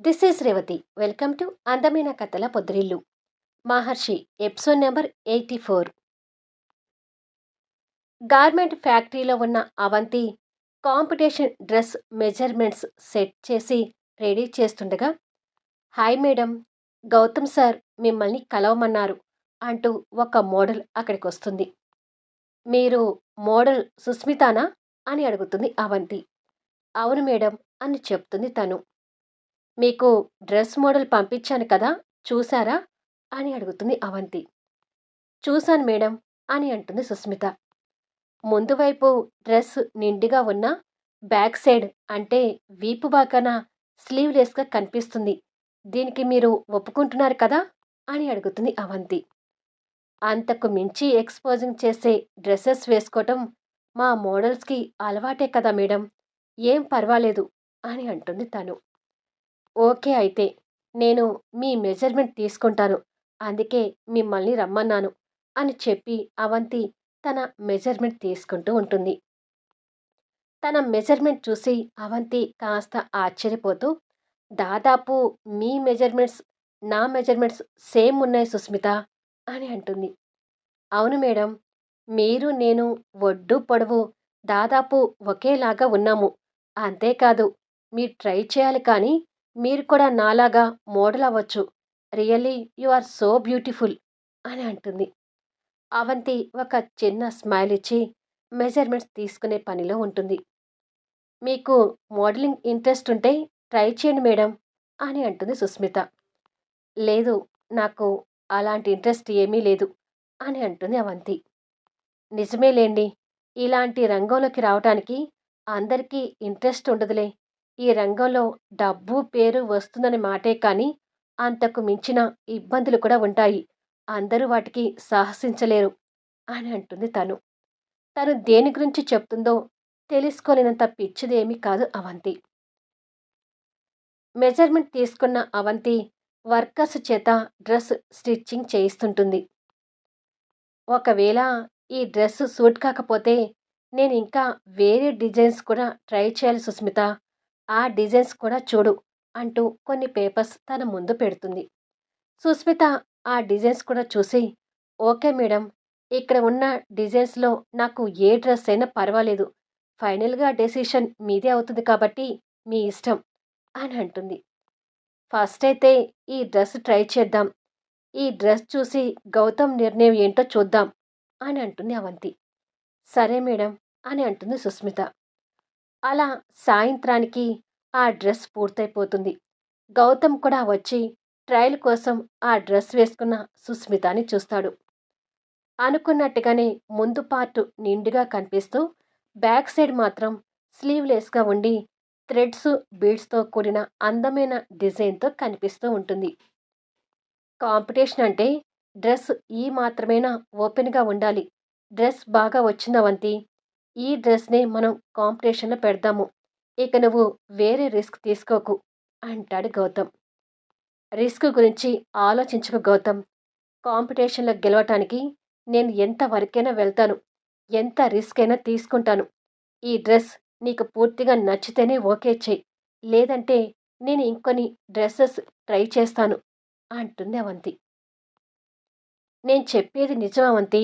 This is Revathi. Welcome to అందమైన కథల పొద్రిల్లు. Maharshi episode number eighty four. Garment ఫ్యాక్టరీలో ఉన్న Avanthi competition dress measurements set చేసి ready చేస్తుండగా హాయ్ మేడం గౌతమ్ సార్ మిమ్మల్ని కలవమన్నారు అంటూ ఒక మోడల్ అక్కడికి వస్తుంది మీరు మోడల్ సుస్మితానా? అని అడుగుతుంది అవంతి. అవును మేడం అని చెప్తుంది తను. మీకు డ్రెస్ మోడల్ పంపించాను కదా చూసారా? అని అడుగుతుంది అవంతి. చూశాను మేడం అని అంటుంది సుస్మిత. ముందు వైపు డ్రెస్ నిండిగా ఉన్న బ్యాక్ సైడ్ అంటే వీపు బాకన స్లీవ్లెస్గా కనిపిస్తుంది. దీనికి మీరు ఒప్పుకుంటున్నారు కదా? అని అడుగుతుంది అవంతి. అంతకు మించి ఎక్స్పోజింగ్ చేసే డ్రెస్సెస్ వేసుకోవటం మా మోడల్స్కి అలవాటే కదా మేడం. ఏం పర్వాలేదు అని అంటుంది తను. ఓకే అయితే నేను మీ మెజర్మెంట్ తీసుకుంటాను. అందుకే మిమ్మల్ని రమ్మన్నాను అని చెప్పి అవంతి తన మెజర్మెంట్ తీసుకుంటూ ఉంటుంది. తన మెజర్మెంట్ చూసి అవంతి కాస్త ఆశ్చర్యపోతూ దాదాపు మీ మెజర్మెంట్స్ నా మెజర్మెంట్స్ సేమ్ ఉన్నాయి సుస్మిత అని అంటుంది. అవును మేడం మీరు నేను ఒడ్డు పొడవు దాదాపు ఒకేలాగా ఉన్నాము. అంతేకాదు మీరు ట్రై చేయాలి కానీ మీరు కూడా నాలాగా మోడల్ అవ్వచ్చు. Really you are so beautiful అని అంటుంది. అవంతి ఒక చిన్న స్మైల్ ఇచ్చి మెజర్మెంట్స్ తీసుకునే పనిలో ఉంటుంది. మీకు మోడలింగ్ ఇంట్రెస్ట్ ఉంటే ట్రై చేయండి మేడం అని అంటుంది సుస్మిత. లేదు నాకు అలాంటి ఇంట్రెస్ట్ ఏమీ లేదు అని అంటుంది అవంతి. నిజమేలేండి ఇలాంటి రంగంలోకి రావటానికి అందరికీ ఇంట్రెస్ట్ ఉండదులే. ఈ రంగంలో డబ్బు పేరు వస్తుందని మాటే కానీ అంతకు మించిన ఇబ్బందులు కూడా ఉంటాయి. అందరూ వాటికి సాహసించలేరు అని అంటుంది తను. తను దేని గురించి చెప్తుందో తెలుసుకోలేనంత పిచ్చిదేమీ కాదు అవంతి. మెజర్మెంట్ తీసుకున్న అవంతి వర్కర్స్ చేత డ్రెస్ స్టిచ్చింగ్ చేయిస్తుంటుంది. ఒకవేళ ఈ డ్రెస్ సూట్ కాకపోతే నేను ఇంకా వేరే డిజైన్స్ కూడా ట్రై చేయాలి సుస్మిత. ఆ డిజైన్స్ కూడా చూడు అంటూ కొన్ని పేపర్స్ తన ముందు పెడుతుంది. సుస్మిత ఆ డిజైన్స్ కూడా చూసి ఓకే మేడం ఇక్కడ ఉన్న డిజైన్స్లో నాకు ఏ డ్రెస్ అయినా పర్వాలేదు. ఫైనల్గా డెసిషన్ మీదే అవుతుంది కాబట్టి మీ ఇష్టం అని అంటుంది. ఫస్ట్ అయితే ఈ డ్రెస్ ట్రై చేద్దాం. ఈ డ్రెస్ చూసి గౌతమ్ నిర్ణయం ఏంటో చూద్దాం అని అంటుంది అవంతి. సరే మేడం అని అంటుంది సుస్మిత. అలా సాయంత్రానికి ఆ డ్రెస్ పూర్తయిపోతుంది. గౌతమ్ కూడా వచ్చి ట్రయల్ కోసం ఆ డ్రెస్ వేసుకున్న సుస్మితని చూస్తాడు. అనుకున్నట్టుగానే ముందు పార్ట్ నిండుగా కనిపిస్తూ బ్యాక్ సైడ్ మాత్రం స్లీవ్లెస్గా ఉండి థ్రెడ్స్ బీడ్స్తో కూడిన అందమైన డిజైన్తో కనిపిస్తూ ఉంటుంది. కాంపిటీషన్ అంటే డ్రెస్ ఈ మాత్రమేనా ఓపెన్గా ఉండాలి డ్రెస్ బాగా వచ్చిందవంతి ఈ డ్రెస్నే మనం కాంపిటీషన్లో పెడదాము. ఇక నువ్వు వేరే రిస్క్ తీసుకోకు అంటాడు గౌతమ్. రిస్క్ గురించి ఆలోచించకు గౌతమ్. కాంపిటీషన్లో గెలవటానికి నేను ఎంత వరకైనా వెళ్తాను. ఎంత రిస్క్ అయినా తీసుకుంటాను. ఈ డ్రెస్ నీకు పూర్తిగా నచ్చితేనే ఓకే చెయ్యి. లేదంటే నేను ఇంకొన్ని డ్రెస్సెస్ ట్రై చేస్తాను అంటుంది అవంతి. నేను చెప్పేది నిజం అవంతి.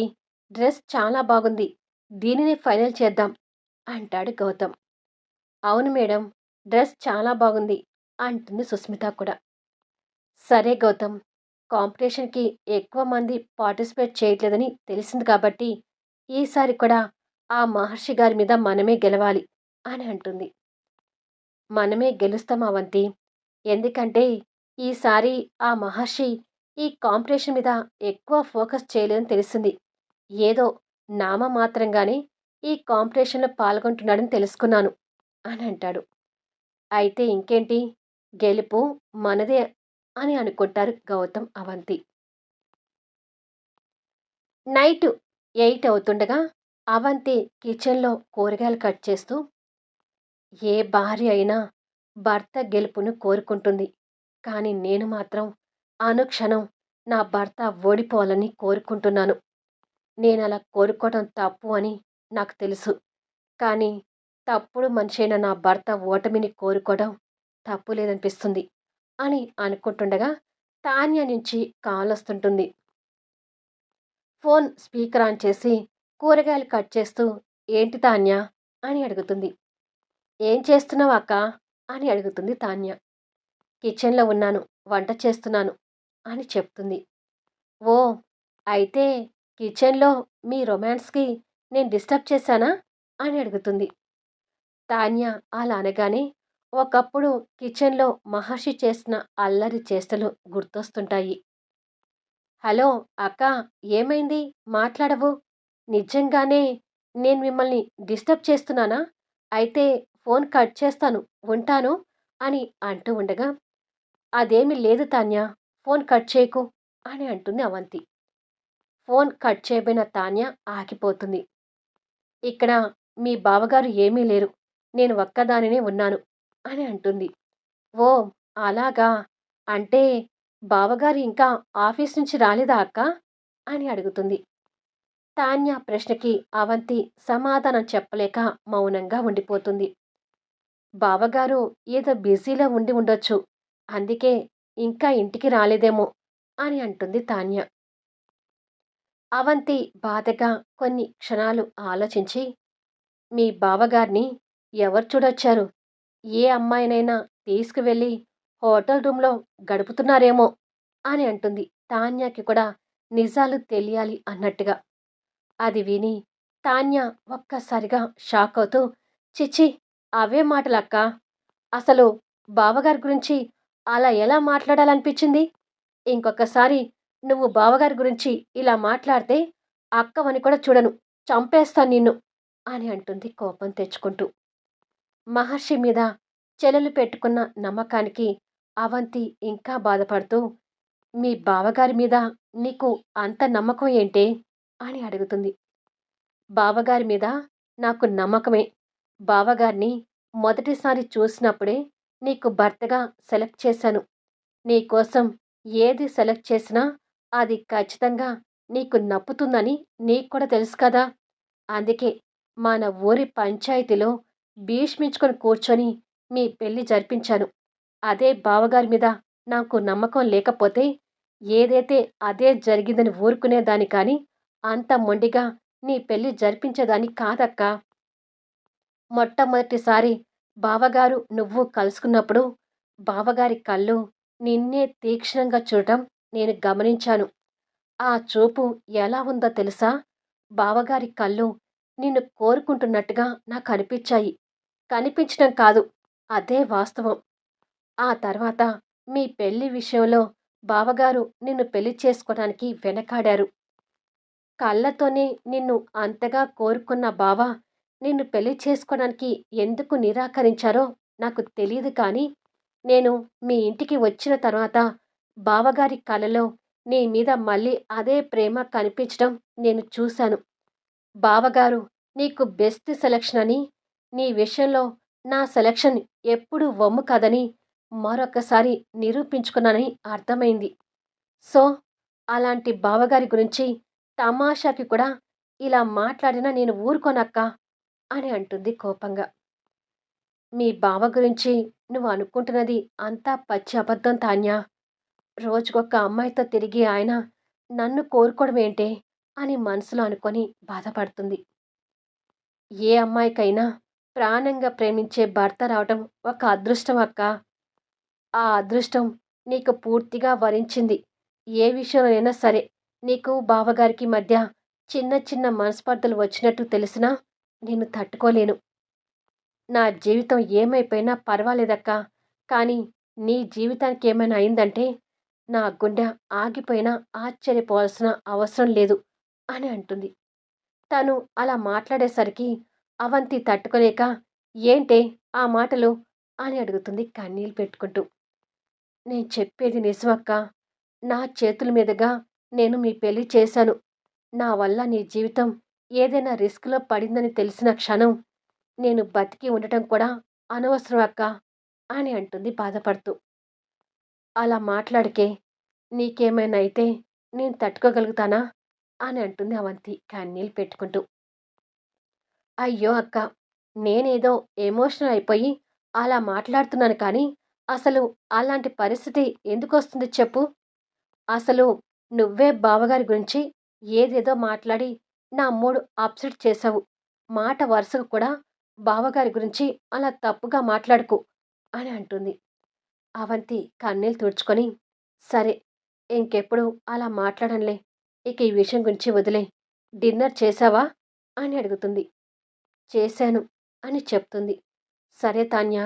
డ్రెస్ చాలా బాగుంది. దీనిని ఫైనల్ చేద్దాం అంటాడు గౌతమ్. అవును మేడం డ్రెస్ చాలా బాగుంది అంటుంది సుస్మిత కూడా. సరే గౌతమ్ కాంపిటీషన్కి ఎక్కువ మంది పార్టిసిపేట్ చేయట్లేదని తెలిసింది కాబట్టి ఈసారి కూడా ఆ మహర్షి గారి మీద మనమే గెలవాలి అని అంటుంది. మనమే గెలుస్తాం అవంతి ఎందుకంటే ఈసారి ఆ మహర్షి ఈ కాంపిటీషన్ మీద ఎక్కువ ఫోకస్ చేయలేదని తెలిసింది. ఏదో నామ మాత్రంగానే ఈ కాంపిటీషన్లో పాల్గొంటున్నాడని తెలుసుకున్నాను అని అంటాడు. అయితే ఇంకేంటి? గెలుపు మనదే అని అనుకుంటారు గౌతమ్ అవంతి. నైట్ ఎయిట్ అవుతుండగా అవంతి కిచెన్లో కూరగాయలు కట్ చేస్తూ ఏ భార్య అయినా భర్త గెలుపును కోరుకుంటుంది. కానీ నేను మాత్రం అనుక్షణం నా భర్త ఓడిపోవాలని కోరుకుంటున్నాను. నేను అలా కోరుకోవడం తప్పు అని నాకు తెలుసు. కానీ తప్పుడు మనిషైన నా భర్త ఓటమిని కోరుకోవడం తప్పు లేదనిపిస్తుంది అని అనుకుంటుండగా తాన్య నుంచి కాల్ వస్తుంటుంది. ఫోన్ స్పీకర్ ఆన్ చేసి కూరగాయలు కట్ చేస్తూ ఏంటి తాన్య? అని అడుగుతుంది. ఏం చేస్తున్నావు అక్క? అని అడుగుతుంది తాన్య. కిచెన్లో ఉన్నాను వంట చేస్తున్నాను అని చెప్తుంది. ఓ అయితే కిచెన్లో మీ రొమాన్స్కి నేను డిస్టర్బ్ చేశానా? అని అడుగుతుంది. తాన్య అలా అనగానే ఒకప్పుడు కిచెన్లో మహర్షి చేసిన అల్లరి చేష్టలు గుర్తొస్తుంటాయి. హలో అక్క ఏమైంది? మాట్లాడవు. నిజంగానే నేను మిమ్మల్ని డిస్టర్బ్ చేస్తున్నానా? అయితే ఫోన్ కట్ చేస్తాను ఉంటాను అని అంటూ ఉండగా అదేమి లేదు తాన్య ఫోన్ కట్ చేయకు అని అంటుంది అవంతి. ఫోన్ కట్ చేయబోయిన తాన్య ఆగిపోతుంది. ఇక్కడ మీ బావగారు ఏమీ లేరు. నేను ఒక్కదానినే ఉన్నాను అని అంటుంది. ఓ అలాగా? అంటే బావగారు ఇంకా ఆఫీస్ నుంచి రాలేదా అక్క? అని అడుగుతుంది. తాన్య ప్రశ్నకి అవంతి సమాధానం చెప్పలేక మౌనంగా ఉండిపోతుంది. బావగారు ఏదో బిజీలో ఉండి ఉండొచ్చు. అందుకే ఇంకా ఇంటికి రాలేదేమో అని అంటుంది తాన్య. అవంతి బాధగా కొన్ని క్షణాలు ఆలోచించి మీ బావగారిని ఎవరు చూడొచ్చారు? ఏ అమ్మాయినైనా తీసుకువెళ్ళి హోటల్ రూమ్లో గడుపుతున్నారేమో అని అంటుంది. తాన్యకి కూడా నిజాలు తెలియాలి అన్నట్టుగా. అది విని తాన్య ఒక్కసారిగా షాక్ అవుతూ చిచి అవే మాటలక్క? అసలు బావగారి గురించి అలా ఎలా మాట్లాడాలనిపించింది? ఇంకొకసారి నువ్వు బావగారి గురించి ఇలా మాట్లాడితే అక్కవని కూడా చూడను. చంపేస్తాను నిన్ను అని అంటుంది కోపం తెచ్చుకుంటూ. మహర్షి మీద చెలలు పెట్టుకున్న నమ్మకానికి అవంతి ఇంకా బాధపడుతూ మీ బావగారి మీద నీకు అంత నమ్మకం ఏంటే? అని అడుగుతుంది. బావగారి మీద నాకు నమ్మకమే. బావగారిని మొదటిసారి చూసినప్పుడే నీకు భర్తగా సెలెక్ట్ చేశాను. నీకోసం ఏది సెలెక్ట్ చేసినా అది ఖచ్చితంగా నీకు నప్పుతుందని నీకు కూడా తెలుసు కదా. అందుకే మన ఊరి పంచాయతీలో భీష్మించుకొని కూర్చొని మీ పెళ్ళి జరిపించాను. అదే బావగారి మీద నాకు నమ్మకం లేకపోతే ఏదైతే అదే జరిగిందని ఊరుకునేదాన్ని కానీ అంత మొండిగా నీ పెళ్ళి జరిపించేదాన్ని కాదక్కా. మొట్టమొదటిసారి బావగారు నువ్వు కలుసుకున్నప్పుడు బావగారి కళ్ళు నిన్నే తీక్షణంగా చూడటం నేను గమనించాను. ఆ చూపు ఎలా ఉందో తెలుసా? బావగారి కళ్ళు నిన్ను కోరుకుంటున్నట్టుగా నాకు అనిపించాయి. కనిపించడం కాదు అదే వాస్తవం. ఆ తర్వాత మీ పెళ్ళి విషయంలో బావగారు నిన్ను పెళ్ళి చేసుకోవడానికి వెనకాడారు. కళ్ళతోనే నిన్ను అంతగా కోరుకున్న బావ నిన్ను పెళ్ళి చేసుకోవడానికి ఎందుకు నిరాకరించారో నాకు తెలియదు కానీ నేను మీ ఇంటికి వచ్చిన తర్వాత బావగారి కలలో నీ మీద మళ్ళీ అదే ప్రేమ కనిపించడం నేను చూశాను. బావగారు నీకు బెస్ట్ సెలక్షన్ అని నీ విషయంలో నా సెలక్షన్ ఎప్పుడు వమ్ము కదని మరొకసారి నిరూపించుకున్నానని అర్థమైంది. సో అలాంటి బావగారి గురించి తమాషాకి కూడా ఇలా మాట్లాడినా నేను ఊరుకోనక్క అని అంటుంది కోపంగా. మీ బావ గురించి నువ్వు అనుకుంటున్నది అంతా పచ్చి అబద్ధం తాన్యా. రోజుకొక అమ్మాయితో తిరిగి ఆయన నన్ను కోరుకోవడం ఏంటే అని మనసులో అనుకొని బాధపడుతుంది. ఏ అమ్మాయికైనా ప్రాణంగా ప్రేమించే భర్త రావటం ఒక అదృష్టం అక్క. ఆ అదృష్టం నీకు పూర్తిగా వరించింది. ఏ విషయంలోనైనా సరే నీకు బావగారికి మధ్య చిన్న చిన్న మనస్పర్ధలు వచ్చినట్టు తెలిసినా నేను తట్టుకోలేను. నా జీవితం ఏమైపోయినా పర్వాలేదక్కా. కానీ నీ జీవితానికి ఏమైనా అయిందంటే నా గుండె ఆగిపోయినా ఆశ్చర్యపోవాల్సిన అవసరం లేదు అని అంటుంది. తను అలా మాట్లాడేసరికి అవంతి తట్టుకోలేక ఏంటే ఆ మాటలు? అని అడుగుతుంది కన్నీళ్ళు పెట్టుకుంటూ. నేను చెప్పేది నిజమక్క. నా చేతుల మీదుగా నేను మీ పెళ్ళి చేశాను. నా వల్ల నీ జీవితం ఏదైనా రిస్క్లో పడిందని తెలిసిన క్షణం నేను బతికి ఉండటం కూడా అనవసరం అక్క అని అంటుంది బాధపడుతూ. అలా మాట్లాడికే నీకేమైనా అయితే నేను తట్టుకోగలుగుతానా? అని అంటుంది అవంతి కన్నీళ్ళు పెట్టుకుంటూ. అయ్యో అక్క నేనేదో ఎమోషనల్ అయిపోయి అలా మాట్లాడుతున్నాను కానీ అసలు అలాంటి పరిస్థితి ఎందుకొస్తుంది చెప్పు? అసలు నువ్వే బావగారి గురించి ఏదేదో మాట్లాడి నా మూడు అప్సెట్ చేసావు. మాట వరుసకు కూడా బావగారి గురించి అలా తప్పుగా మాట్లాడుకు అని అంటుంది. అవంతి కన్నీళ్ళు తుడుచుకొని సరే ఇంకెప్పుడు అలా మాట్లాడంలే ఇక ఈ విషయం గురించి వదిలే. డిన్నర్ చేశావా? అని అడుగుతుంది. చేశాను అని చెప్తుంది. సరే తాన్య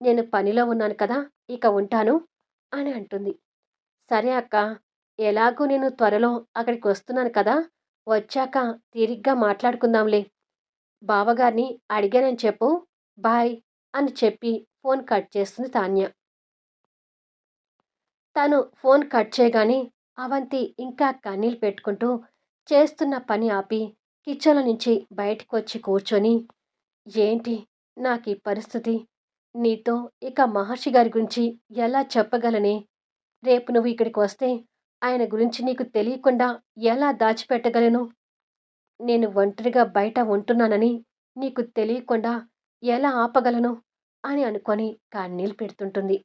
నేను పనిలో ఉన్నాను కదా ఇక ఉంటాను అని అంటుంది. సరే అక్క ఎలాగూ నేను త్వరలో అక్కడికి వస్తున్నాను కదా వచ్చాక తీరిగ్గా మాట్లాడుకుందాంలే. బావగారిని అడిగానని చెప్పు బాయ్ అని చెప్పి ఫోన్ కట్ చేస్తుంది తాన్య. తను ఫోన్ కట్ చేయగానే అవంతి ఇంకా కన్నీళ్ళు పెట్టుకుంటూ చేస్తున్న పని ఆపి కిచెన్లో నుంచి బయటకు వచ్చి కూర్చొని ఏంటి నాకు ఈ పరిస్థితి? నీతో ఇక మహర్షి గారి గురించి ఎలా చెప్పగలనే? రేపు నువ్వు ఇక్కడికి వస్తే ఆయన గురించి నీకు తెలియకుండా ఎలా దాచిపెట్టగలను? నేను ఒంటరిగా బయట ఉంటున్నానని నీకు తెలియకుండా ఎలా ఆపగలను? అని అనుకొని కన్నీళ్ళు పెడుతుంటుంది.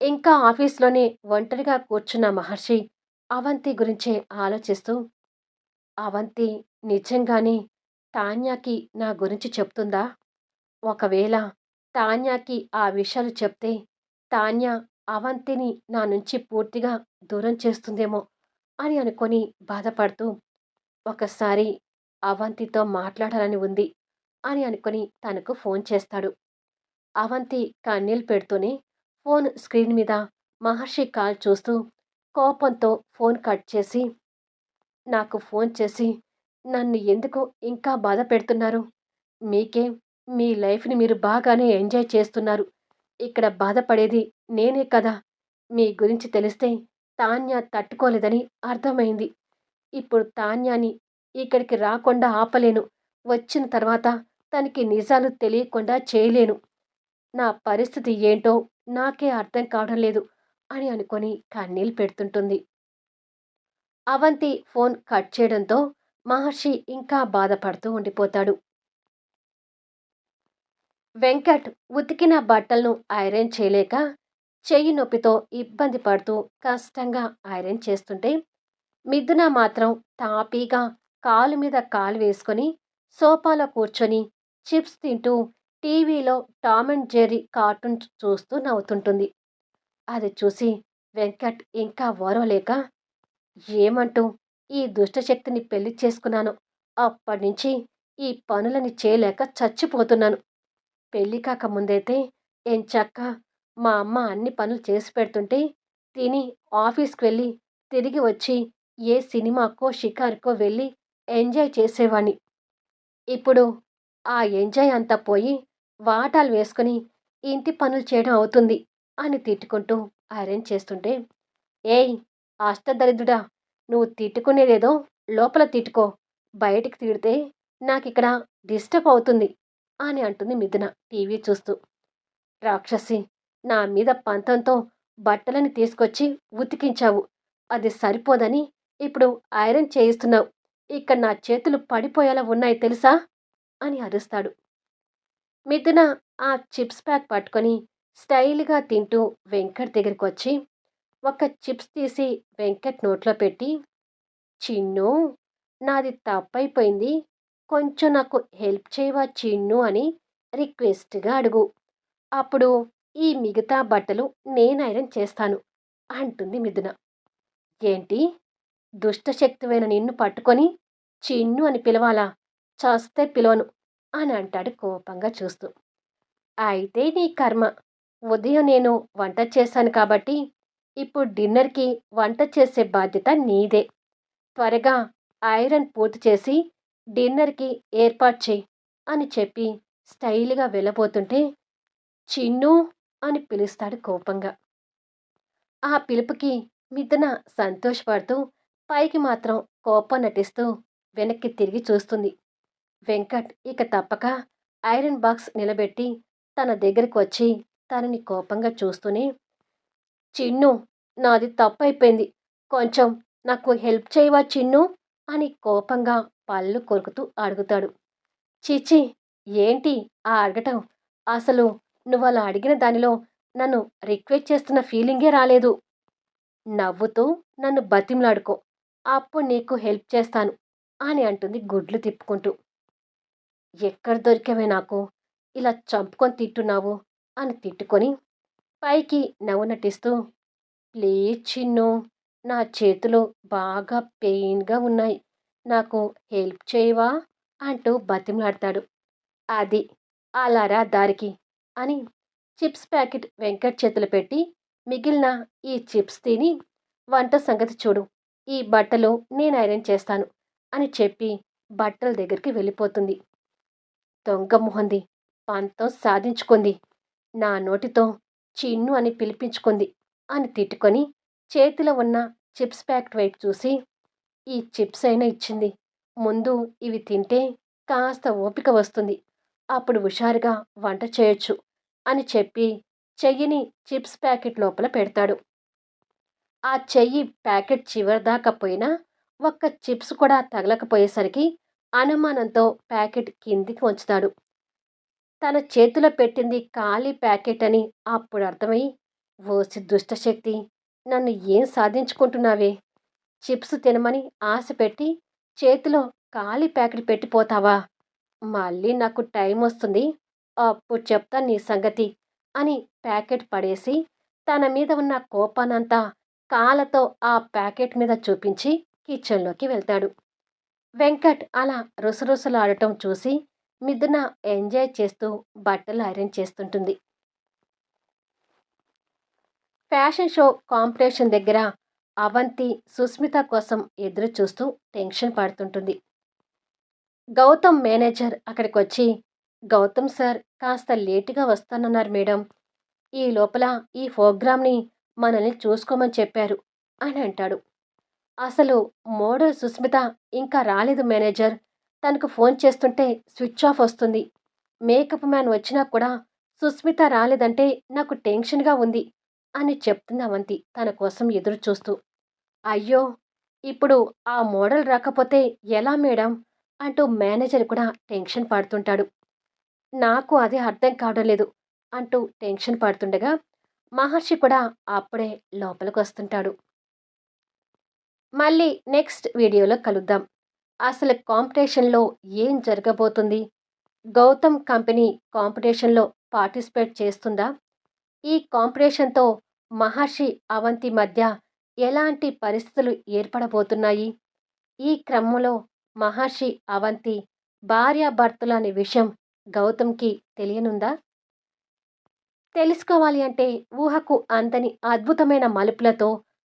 ఇంకా ఆఫీస్లోనే ఒంటరిగా కూర్చున్న మహర్షి అవంతి గురించే ఆలోచిస్తూ అవంతి నిజంగానే తాన్యాకి నా గురించి చెప్తుందా? ఒకవేళ తాన్యాకి ఆ విషయాలు చెప్తే తాన్య అవంతిని నా నుంచి పూర్తిగా దూరం చేస్తుందేమో అని అనుకొని బాధపడుతూ ఒకసారి అవంతితో మాట్లాడాలని ఉంది అని అనుకుని తనకు ఫోన్ చేస్తాడు. అవంతి కన్నీళ్ళు పెడుతూనే ఫోన్ స్క్రీన్ మీద మహర్షి కాల్ చూస్తూ కోపంతో ఫోన్ కట్ చేసి నాకు ఫోన్ చేసి నన్ను ఎందుకు ఇంకా బాధ పెడుతున్నారు? మీకే మీ లైఫ్ని మీరు బాగానే ఎంజాయ్ చేస్తున్నారు. ఇక్కడ బాధపడేది నేనే కదా. మీ గురించి తెలిస్తే తాన్య తట్టుకోలేదని అర్థమైంది. ఇప్పుడు తాన్యాని ఇక్కడికి రాకుండా ఆపలేను. వచ్చిన తర్వాత తనకి నిజాలు తెలియకుండా చేయలేను. నా పరిస్థితి ఏంటో నాకే అర్థం కావడం లేదు అని అనుకొని కన్నీళ్ళు పెడుతుంటుంది. అవంతి ఫోన్ కట్ చేయడంతో మహర్షి ఇంకా బాధపడుతూ ఉండిపోతాడు. వెంకట్ ఉతికిన బట్టలను ఐరన్ చేయలేక చెయ్యి నొప్పితో ఇబ్బంది పడుతూ కష్టంగా ఐరన్ చేస్తుంటే మిథున మాత్రం తాపీగా కాలు మీద కాలు వేసుకొని సోఫాలో కూర్చొని చిప్స్ తింటూ టీవీలో టామ్ అండ్ జెర్రీ కార్టూన్ చూస్తూ నవ్వుతుంటుంది. అది చూసి వెంకట్ ఇంకా ఓరవలేక ఏమంటూ ఈ దుష్టశక్తిని పెళ్ళి చేసుకున్నాను. అప్పటి నుంచి ఈ పనులని చేయలేక చచ్చిపోతున్నాను. పెళ్ళి కాక ముందైతే ఎంచక్క మా అమ్మ అన్ని పనులు చేసి పెడుతుంటే తిని ఆఫీస్కి వెళ్ళి తిరిగి వచ్చి ఏ సినిమాకో షికారుకో వెళ్ళి ఎంజాయ్ చేసేవాణ్ణి. ఇప్పుడు ఆ ఎంజాయ్ అంతా పోయి వాటాలు వేసుకుని ఇంటి పనులు చేయడం అవుతుంది అని తిట్టుకుంటూ అరేంజ్ చేస్తుంటే ఏయ్ అష్టదరిద్రుడా నువ్వు తిట్టుకునేదేదో లోపల తిట్టుకో బయటికి తిడితే నాకు ఇక్కడ డిస్టర్బ్ అవుతుంది అని అంటుంది మిథున టీవీ చూస్తూ. రాక్షసి నా మీద పంతంతో బట్టలని తీసుకొచ్చి ఉతికించావు. అది సరిపోదని ఇప్పుడు ఐరన్ చేయిస్తున్నావు. ఇక్కడ నా చేతులు పడిపోయేలా ఉన్నాయి తెలుసా? అని అరుస్తాడు. మిథున ఆ చిప్స్ ప్యాక్ పట్టుకొని స్టైల్గా తింటూ వెంకట్ దగ్గరికి వచ్చి ఒక చిప్స్ తీసి వెంకట్ నోట్లో పెట్టి చిన్ను నాది తప్పైపోయింది. కొంచెం నాకు హెల్ప్ చేయవా చిన్ను? అని రిక్వెస్ట్గా అడుగు. అప్పుడు ఈ మిగతా బట్టలు నేను ఐరన్ చేస్తాను అంటుంది మిథున. ఏంటి? దుష్టశక్తివైన నిన్ను పట్టుకొని చిన్ను అని పిలవాలా? చస్తే పిలవను అని అంటాడు కోపంగా చూస్తూ. అయితే నీ కర్మ ఉదయం నేను వంట చేశాను కాబట్టి ఇప్పుడు డిన్నర్కి వంట చేసే బాధ్యత నీదే. త్వరగా ఐరన్ పూర్తి చేసి డిన్నర్కి ఏర్పాటు చేయి అని చెప్పి స్టైల్గా వెళ్ళబోతుంటే చిన్ను అని పిలుస్తాడు కోపంగా. ఆ పిలుపుకి మిథున సంతోషపడుతూ పైకి మాత్రం కోపం నటిస్తూ వెనక్కి తిరిగి చూస్తుంది. వెంకట్ ఇక తప్పక ఐరన్ బాక్స్ నిలబెట్టి తన దగ్గరికి వచ్చి తనని కోపంగా చూస్తూనే చిన్ను నాది తప్పైపోయింది. కొంచెం నాకు హెల్ప్ చేయవా చిన్ను? అని కోపంగా పళ్ళు కొరుకుతూ అడుగుతాడు. చిచి ఏంటి ఆ అడగటం? అసలు నువ్వు అలా అడిగిన దానిలో నన్ను రిక్వెస్ట్ చేస్తున్న ఫీలింగే రాలేదు. నవ్వుతూ నన్ను బతిమలాడుకో. అప్పుడు నీకు హెల్ప్ చేస్తాను అని అంటుంది గుడ్లు తిప్పుకుంటూ. ఎక్కడ దొరికావే నాకు? ఇలా చంపుకొని తిట్టున్నావు అని తిట్టుకొని పైకి నవ్వు నటిస్తూ ప్లీజ్ చిన్ను నా చేతులు బాగా పెయిన్గా ఉన్నాయి. నాకు హెల్ప్ చేయవా? అంటూ బతిమలాడతాడు. అది అలారా దారికి అని చిప్స్ ప్యాకెట్ వెంకట్ చేతులు పెట్టి మిగిలిన ఈ చిప్స్ తిని వంట సంగతి చూడు. ఈ బట్టలు నేను ఐరన్ చేస్తాను అని చెప్పి బట్టల దగ్గరికి వెళ్ళిపోతుంది. దొంగ మొహంది. పంతం సాధించుకుంది. నా నోటితో చిన్ను అని పిలిపించుకుంది అని తిట్టుకొని చేతిలో ఉన్న చిప్స్ ప్యాకెట్ వైపు చూసి ఈ చిప్స్ అయినా ఇచ్చింది. ముందు ఇవి తింటే కాస్త ఓపిక వస్తుంది. అప్పుడు హుషారుగా వంట చేయొచ్చు అని చెప్పి చెయ్యిని చిప్స్ ప్యాకెట్ లోపల పెడతాడు. ఆ చెయ్యి ప్యాకెట్ చివరిదాకా పోయినా ఒక్క చిప్స్ కూడా తగలకపోయేసరికి అనుమానంతో ప్యాకెట్ కిందికి ఉంచుతాడు తన చేతిలో పెట్టింది ఖాళీ ప్యాకెట్ అని అప్పుడు అర్థమై ఓసి దుష్టశక్తి నన్ను ఏం సాధించుకుంటున్నావే? చిప్స్ తినమని ఆశ పెట్టి చేతిలో ఖాళీ ప్యాకెట్ పెట్టిపోతావా? మళ్ళీ నాకు టైం వస్తుంది అప్పుడు చెప్తా నీ సంగతి అని ప్యాకెట్ పడేసి తన మీద ఉన్న కోపానంతా కాళ్ళతో ఆ ప్యాకెట్ మీద చూపించి కిచెన్లోకి వెళ్తాడు. వెంకట్ అలా రుసరుసలాడటం చూసి మిథున ఎంజాయ్ చేస్తూ బట్టలు ఐరన్ చేస్తుంటుంది. ఫ్యాషన్ షో కాంపిటీషన్ దగ్గర అవంతి సుస్మిత కోసం ఎదురు చూస్తూ టెన్షన్ పడుతుంటుంది. గౌతమ్ మేనేజర్ అక్కడికి వచ్చి గౌతమ్ సార్ కాస్త లేటుగా వస్తానన్నారు మేడం. ఈ లోపల ఈ ప్రోగ్రామ్ని మనల్ని చూసుకోమని చెప్పారు అని అంటాడు. అసలు మోడల్ సుస్మిత ఇంకా రాలేదు మేనేజర్. తనకు ఫోన్ చేస్తుంటే స్విచ్ ఆఫ్ వస్తుంది. మేకప్ మ్యాన్ వచ్చినా కూడా సుస్మిత రాలేదంటే నాకు టెన్షన్గా ఉంది అని చెప్తుంది అవంతి తన కోసం ఎదురు చూస్తూ. అయ్యో ఇప్పుడు ఆ మోడల్ రాకపోతే ఎలా మేడం? అంటూ మేనేజర్ కూడా టెన్షన్ పడుతుంటాడు. నాకు అది అర్థం కావడం లేదు అంటూ టెన్షన్ పడుతుండగా మహర్షి కూడా అప్పుడే లోపలికి వస్తుంటాడు మళ్ళీ నెక్స్ట్ వీడియోలో కలుద్దాం. అసలు కాంపిటీషన్లో ఏం జరగబోతుంది? గౌతమ్ కంపెనీ కాంపిటీషన్లో పార్టిసిపేట్ చేస్తుందా? ఈ కాంపిటీషన్తో మహర్షి అవంతి మధ్య ఎలాంటి పరిస్థితులు ఏర్పడబోతున్నాయి? ఈ క్రమంలో మహర్షి అవంతి భార్యాభర్తలు అనే విషయం గౌతమ్కి తెలియనుందా? తెలుసుకోవాలి అంటే ఊహకు అంతని అద్భుతమైన మలుపులతో